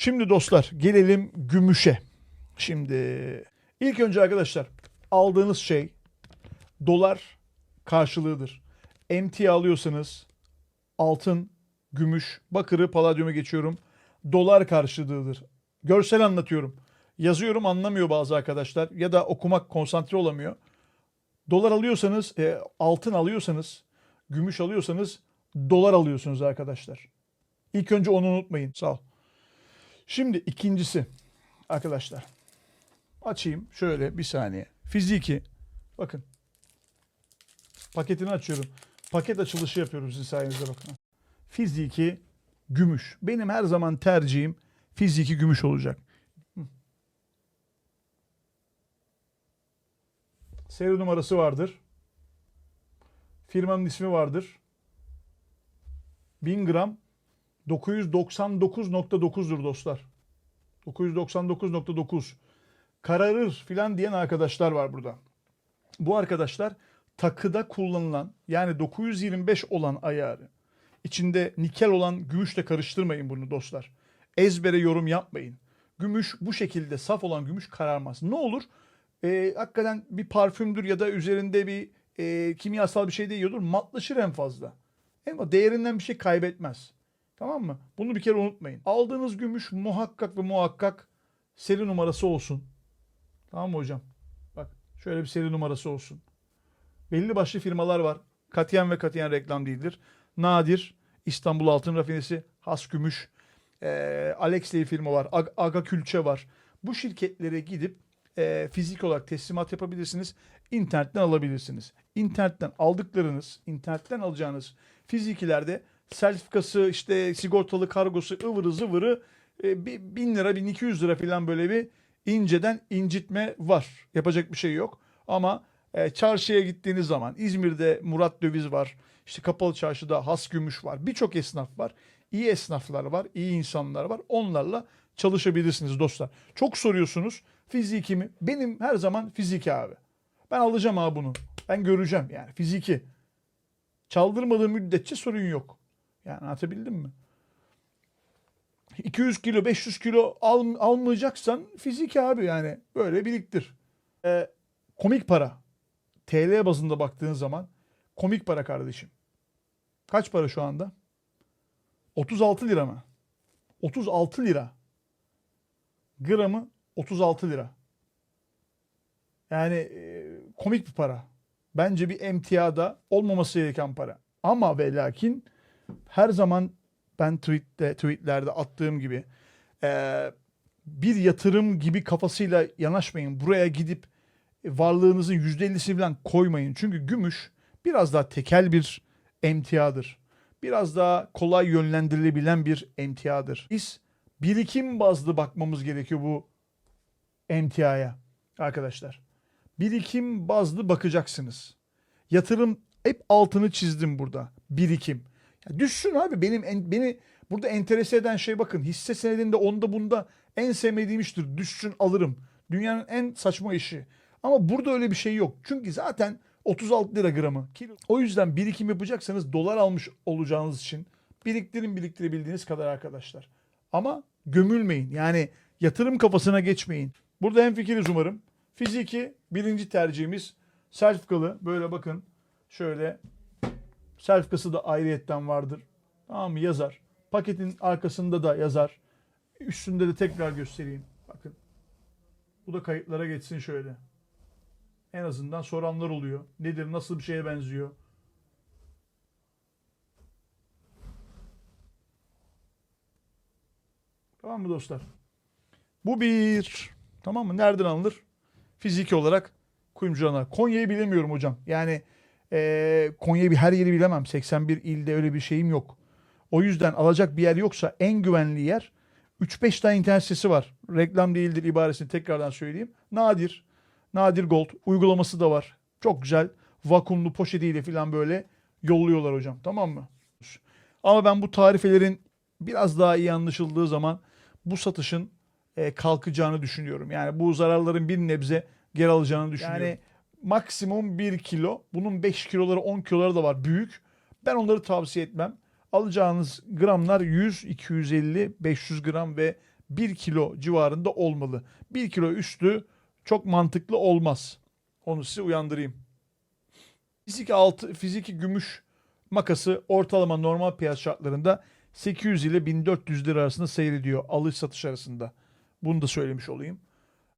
Şimdi dostlar gelelim gümüşe. Şimdi ilk önce arkadaşlar aldığınız şey dolar karşılığıdır. Emtia alıyorsanız altın, gümüş, bakırı, paladyumu geçiyorum. Dolar karşılığıdır. Görsel anlatıyorum. Yazıyorum anlamıyor bazı arkadaşlar ya da okumak konsantre olamıyor. Dolar alıyorsanız, e, altın alıyorsanız, gümüş alıyorsanız dolar alıyorsunuz arkadaşlar. İlk önce onu unutmayın. Sağ ol. Şimdi ikincisi arkadaşlar. Açayım şöyle bir saniye. Fiziki. Bakın. Paketini açıyorum. Paket açılışı yapıyorum sizin sayenizde bakın. Fiziki gümüş. Benim her zaman tercihim fiziki gümüş olacak. Seri numarası vardır. Firmanın ismi vardır. 1000 gram 999.9'dur dostlar. 999.9. Kararır filan diyen arkadaşlar var burada. Bu arkadaşlar takıda kullanılan yani 925 olan ayarı içinde nikel olan gümüşle karıştırmayın bunu dostlar. Ezbere yorum yapmayın. Gümüş bu şekilde saf olan gümüş kararmaz. Ne olur? Ee, hakikaten bir parfümdür ya da üzerinde bir e, kimyasal bir şey değiyordur. Matlaşır en fazla. Ama değerinden bir şey kaybetmez. Tamam mı? Bunu bir kere unutmayın. Aldığınız gümüş muhakkak ve muhakkak seri numarası olsun. Tamam mı hocam? Bak şöyle bir seri numarası olsun. Belli başlı firmalar var. Katiyen ve katiyen reklam değildir. Nadir, İstanbul Altın Rafinesi, Has Gümüş, eee Alex diye firma var. Ag- Aga Külçe var. Bu şirketlere gidip eee, fizik olarak teslimat yapabilirsiniz. İnternetten alabilirsiniz. İnternetten aldıklarınız, internetten alacağınız fizikilerde sertifikası, işte sigortalı kargosu, ıvırı zıvırı e, bir 1000 lira, 1200 lira falan böyle bir inceden incitme var. Yapacak bir şey yok. Ama e, çarşıya gittiğiniz zaman İzmir'de Murat Döviz var. İşte Kapalı Çarşı'da Has Gümüş var. Birçok esnaf var. İyi esnaflar var. iyi insanlar var. Onlarla çalışabilirsiniz dostlar. Çok soruyorsunuz. Fiziki mi? Benim her zaman fiziki abi. Ben alacağım abi bunu. Ben göreceğim yani fiziki. Çaldırmadığı müddetçe sorun yok. Yani anlatabildim mi? 200 kilo 500 kilo al, almayacaksan fiziki abi yani böyle biriktir. Ee, komik para. TL bazında baktığın zaman komik para kardeşim. Kaç para şu anda? 36 lira mı? 36 lira. Gramı 36 lira. Yani e, komik bir para. Bence bir emtiada olmaması gereken para. Ama ve lakin her zaman ben tweette, tweetlerde attığım gibi e, bir yatırım gibi kafasıyla yanaşmayın. Buraya gidip varlığınızın %50'si falan koymayın. Çünkü gümüş biraz daha tekel bir emtiadır. Biraz daha kolay yönlendirilebilen bir emtiadır. Biz birikim bazlı bakmamız gerekiyor bu emtiaya arkadaşlar. Birikim bazlı bakacaksınız. Yatırım hep altını çizdim burada. Birikim. Ya düşsün abi benim en, beni burada enterese eden şey bakın hisse senedinde onda bunda en sevmediğim iştir. Düşsün alırım. Dünyanın en saçma işi. Ama burada öyle bir şey yok. Çünkü zaten 36 lira gramı. O yüzden birikim yapacaksanız dolar almış olacağınız için biriktirin biriktirebildiğiniz kadar arkadaşlar. Ama gömülmeyin. Yani yatırım kafasına geçmeyin. Burada hem fikiriz umarım. Fiziki birinci tercihimiz sertifikalı. Böyle bakın şöyle sertifikası da ayrıyetten vardır. Tamam mı? Yazar. Paketin arkasında da yazar. Üstünde de tekrar göstereyim. Bakın. Bu da kayıtlara geçsin şöyle. En azından soranlar oluyor. Nedir, nasıl bir şeye benziyor? Tamam mı dostlar? Bu bir. Tamam mı? Nereden alınır? Fiziki olarak kuyumcularına. Konya'yı bilemiyorum hocam. Yani eee Konya'yı her yeri bilemem. 81 ilde öyle bir şeyim yok. O yüzden alacak bir yer yoksa en güvenli yer 3-5 tane internet sitesi var. Reklam değildir ibaresini tekrardan söyleyeyim. Nadir, Nadir Gold uygulaması da var. Çok güzel. Vakumlu poşetiyle falan böyle yolluyorlar hocam. Tamam mı? Ama ben bu tarifelerin biraz daha iyi anlaşıldığı zaman bu satışın e, kalkacağını düşünüyorum. Yani bu zararların bir nebze geri alacağını düşünüyorum. Yani maksimum 1 kilo. Bunun 5 kiloları 10 kiloları da var büyük. Ben onları tavsiye etmem. Alacağınız gramlar 100, 250, 500 gram ve 1 kilo civarında olmalı. 1 kilo üstü çok mantıklı olmaz. Onu size uyandırayım. Fiziki altı, fiziki gümüş makası ortalama normal piyasa şartlarında 800 ile 1400 lira arasında seyrediyor alış satış arasında. Bunu da söylemiş olayım.